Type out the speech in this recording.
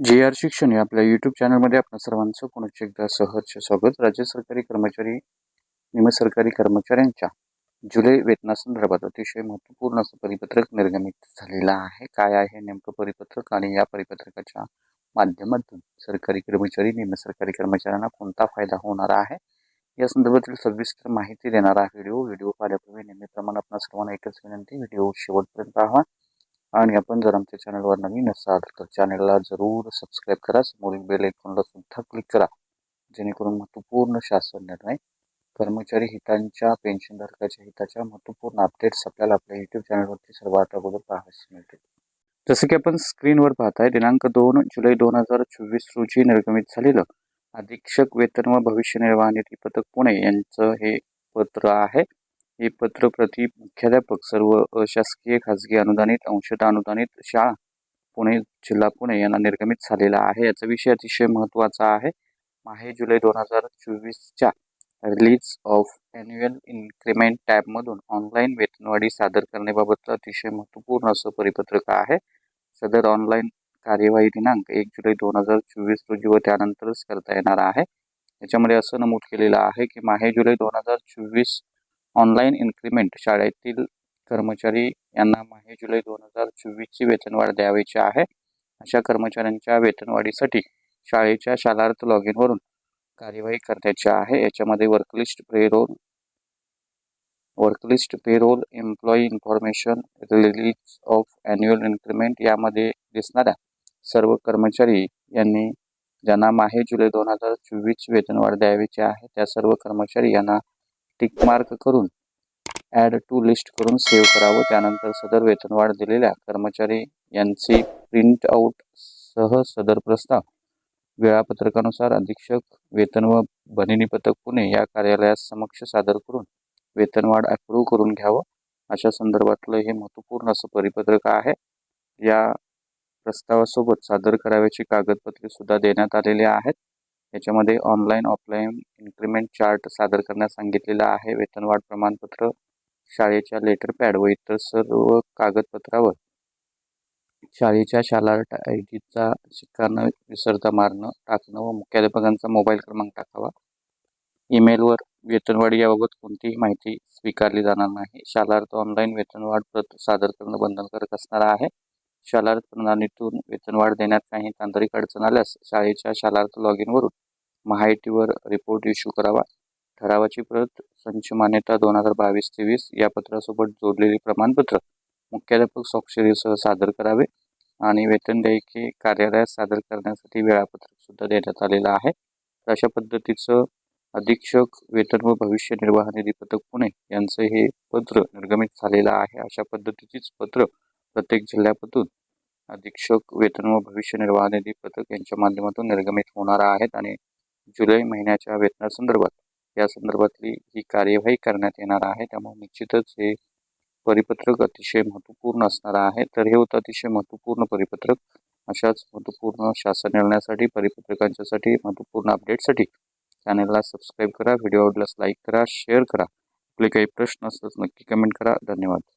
जी R शिक्षण या आपल्या यूट्यूब चॅनलमध्ये आपण सर्वांचं पुनश्च एकदा सहर्ष स्वागत. राज्य सरकारी कर्मचारी निमसरकारी कर्मचाऱ्यांच्या जुलै वेतनासंदर्भात अतिशय महत्त्वपूर्ण असं परिपत्रक निर्गमित झालेलं आहे. काय आहे नेमकं परिपत्रक आणि या परिपत्रकाच्या माध्यमातून सरकारी कर्मचारी निमसरकारी कर्मचाऱ्यांना कोणता फायदा होणार आहे? या संदर्भातील सविस्तर माहिती देणारा व्हिडिओ व्हिडिओ पाहिल्यापूर्वी नेहमीप्रमाणे आपण सर्वांना एकच विनंती व्हिडिओ शेवटपर्यंत पाहावा. आणि आपण जर आमच्या चॅनलवर नवीन असाल तर चॅनलला जरूर सबस्क्राईब करा. समोरील बेल ऐकूनला सुद्धा क्लिक करा. जेणेकरून महत्त्वपूर्ण शासन निर्णय कर्मचारी हितांच्या पेन्शनधारकाच्या हिताच्या महत्त्वपूर्ण अपडेट्स आपल्याला आपल्या यूट्यूब चॅनलवरती सर्वात अगोदर पाहायला मिळतील. जसं की आपण स्क्रीनवर पाहताय दिनांक दोन जुलै दोन हजार चोवीस रोजी निर्गमित झालेलं अधीक्षक वेतन व भविष्य निर्वाह निधी पथक पुणे यांचं हे पत्र आहे. हे पत्र प्रति मुख्याध्यापक सर्व अशासकीय खाजगी अनुदानित अंशतः अनुदानित शाळा पुणे जिल्हा पुणे यांना निर्गमित झालेला आहे. याचा विषय अतिशय महत्त्वाचा आहे. माहे जुलै दोन हजार चोवीसच्या रिलीज ऑफ ॲन्युअल इन्क्रीमेंट टॅबमधून ऑनलाईन वेतनवाढी सादर करण्याबाबतचं अतिशय महत्त्वपूर्ण असं परिपत्रक आहे. सदर ऑनलाईन कार्यवाही दिनांक एक जुलै दोन हजार चोवीस रोजी व त्यानंतरच करता येणार आहे. याच्यामध्ये असं नमूद केलेलं आहे की माहे जुलै दोन हजार चोवीस ऑनलाईन इन्क्रिमेंट शाळेतील कर्मचारी यांना माहे जुलै दोन हजार चोवीसची वेतनवाढ द्यावायची आहे. अशा कर्मचाऱ्यांच्या वेतनवाढीसाठी शाळेच्या शालार्थ लॉग इनवरून कार्यवाही करण्याची आहे. याच्यामध्ये worklist payroll worklist payroll employee information release of annual increment यामध्ये दिसणाऱ्या सर्व कर्मचारी यांनी ज्यांना माहे जुलै दोन हजार चोवीस वेतनवाढ द्यावीची आहे त्या सर्व कर्मचारी यांना टिक मार्क करून ॲड टू लिस्ट करून सेव्ह करावं. त्यानंतर सदर वेतनवाढ दिलेल्या कर्मचारी यांचे प्रिंट आऊट सह सदर प्रस्ताव. वेळापत्रकानुसार अधीक्षक वेतन व बनिनी पथक पुणे या कार्यालयास समक्ष सादर करून वेतनवाढ अप्रूव्ह करून घ्यावं. अशा संदर्भातलं हे महत्त्वपूर्ण असं परिपत्रक आहे. या प्रस्तावासोबत सादर करावयाची कागदपत्रे सुद्धा देण्यात आलेली आहेत. याच्यामध्ये ऑनलाईन ऑफलाईन इन्क्रिमेंट चार्ट सादर करण्यास सांगितलेलं आहे. वेतनवाढ प्रमाणपत्र शाळेच्या लेटर पॅड व इतर सर्व कागदपत्रावर. शाळेच्या शाला आय डीचा शिक्का न विसरता मारणं टाकणं व मुख्याध्यापकांचा मोबाईल क्रमांक टाकावा. ईमेलवर वेतनवाढ याबाबत कोणतीही माहिती स्वीकारली जाणार नाही. शालार्थ ऑनलाईन वेतनवाढ प्रत सादर करणं बंधनकारक असणार आहे. शालार्थ प्रणालीतून वेतनवाढ देण्यात काही तांत्रिक अडचण आल्यास शाळेच्या शालार्थ लॉग इनवरून महाआयटीवर रिपोर्ट इश्यू करावा. ठरावाची प्रत संच मान्यता दोन हजार बावीस तेवीस या पत्रासोबत जोडलेले प्रमाणपत्र मुख्याध्यापक स्वाक्षरीसह सादर करावे आणि वेतन देयके कार्यालयात सादर करण्यासाठी वेळापत्रक सुद्धा देण्यात आलेलं आहे. तर अशा पद्धतीचं अधीक्षक वेतन व भविष्य निर्वाह निधी पथक पुणे यांचं हे पत्र निर्गमित झालेलं आहे. अशा पद्धतीचीच पत्र प्रत्येक जिल्ह्यापासून अधीक्षक वेतन व भविष्य निर्वाह निधी पथक यांच्या माध्यमातून निर्गमित होणार आहेत आणि जुलै महिन्याच्या वेतनासंदर्भात या संदर्भातली ही कार्यवाही करण्यात येणार आहे. त्यामुळे निश्चितच हे परिपत्रक अतिशय महत्त्वपूर्ण असणार आहे. तर हे होतं अतिशय महत्त्वपूर्ण परिपत्रक. अशाच महत्त्वपूर्ण शासन निर्णयासाठी परिपत्रकांच्यासाठी महत्त्वपूर्ण अपडेटसाठी चॅनलला सबस्क्राईब करा. व्हिडिओ आवडल्यास लाईक करा शेअर करा. आपले काही प्रश्न असतात नक्की कमेंट करा. धन्यवाद.